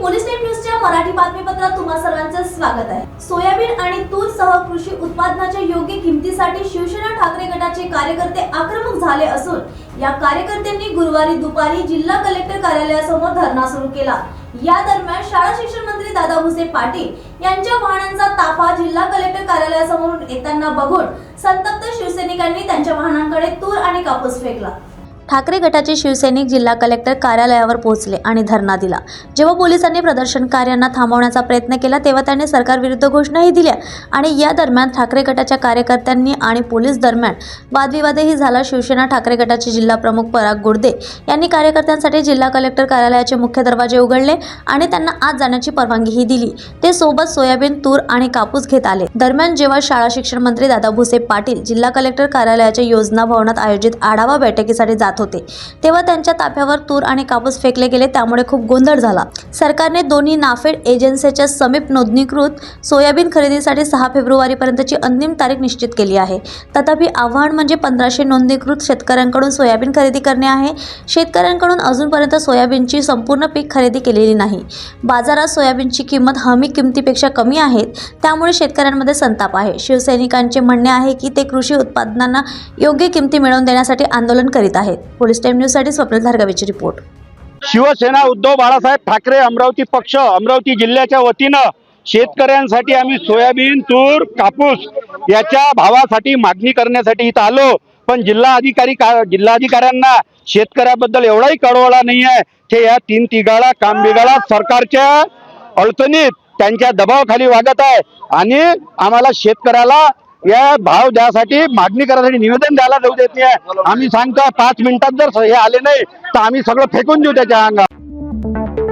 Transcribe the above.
Police time न्यूजच्या मराठी बातमीपत्रात तुम्हा सर्वांचं स्वागत आहे. सोयाबीन आणि तूर सह कृषी उत्पादनाच्या योग्य किमतीसाठी शिवसेना ठाकरे गटाचे कार्यकर्ते आक्रमक झाले असून या कार्यकर्त्यांनी गुरुवारी दुपारी जिल्हा कलेक्टर कार्यालयासमोर धरणा सुरू केला. या दरम्यान शाळा शिक्षण मंत्री दादा भुसे पाटील यांच्या वाहनांचा ताफा जिल्हा कलेक्टर कार्यालयासमोरून येताना बघून संतप्त शिवसैनिकांनी त्यांच्या वाहनांकडे तूर आणि कापूस फेकला. ठाकरे गटाचे शिवसैनिक जिल्हा कलेक्टर कार्यालयावर पोहोचले आणि धरणा दिला. जेव्हा पोलिसांनी प्रदर्शनकार्यांना थांबवण्याचा प्रयत्न केला तेव्हा त्यांनी सरकारविरुद्ध घोषणाही दिल्या आणि या दरम्यान ठाकरे गटाच्या कार्यकर्त्यांनी आणि पोलीस दरम्यान वादविवादही झाला. शिवसेना ठाकरे गटाचे जिल्हा प्रमुख पराग गुर्दे यांनी कार्यकर्त्यांसाठी जिल्हा कलेक्टर कार्यालयाचे मुख्य दरवाजे उघडले आणि त्यांना आत जाण्याची परवानगीही दिली. ते सोबत सोयाबीन तूर आणि कापूस घेत आले. दरम्यान जेव्हा शाळा शिक्षण मंत्री दादा भुसे पाटील जिल्हा कलेक्टर कार्यालयाच्या योजना भवनात आयोजित आढावा बैठकीसाठी जात होते. तेव्हा त्यांच्या ताफ्यावर तूर आणि कापूस फेकले गेले त्यामुळे खूप गोंधळ झाला. सरकारने दोन्ही नाफेड एजन्सीच्या समीप नोंदणीकृत सोयाबीन खरेदीसाठी सहा फेब्रुवारीपर्यंतची अंतिम तारीख निश्चित केली आहे. तथापि आव्हान म्हणजे पंधराशे नोंदणीकृत शेतकऱ्यांकडून सोयाबीन खरेदी करणे आहे. शेतकऱ्यांकडून अजूनपर्यंत सोयाबीनची संपूर्ण पीक खरेदी केलेली नाही. बाजारात सोयाबीनची किंमत हमी किमतीपेक्षा कमी आहेत त्यामुळे शेतकऱ्यांमध्ये संताप आहे. शिवसैनिकांचे म्हणणे आहे की ते कृषी उत्पादनांना योग्य किमती मिळवून देण्यासाठी आंदोलन करीत आहेत. पोलीस टाइम न्यूजसाठी स्वप्न धारगावीची रिपोर्ट. शिवसेना उद्धव बाळासाहेब ठाकरे अमरावती पक्ष अमरावती जिल्ह्याच्या वतीनं शेतकऱ्यांसाठी आम्ही सोयाबीन तूर कापूस याच्या भावासाठी मागणी करण्यासाठी इथं आलो. पण जिल्हा अधिकारी का जिल्हाधिकाऱ्यांना शेतकऱ्याबद्दल एवढाही कळवळा नाही आहे ते या तीन तिघाळा काम बिघाळा सरकारच्या अडचणीत त्यांच्या दबावाखाली वागत आहे. आणि आम्हाला शेतकऱ्याला या भाव द्यासाठी मागणी करायसाठी निवेदन द्यायला जाऊ देत नाही. आम्ही सांगतो पाच मिनिटात जर हे आले नाही तर आम्ही सगळं फेकून देऊ त्याच्या अंगात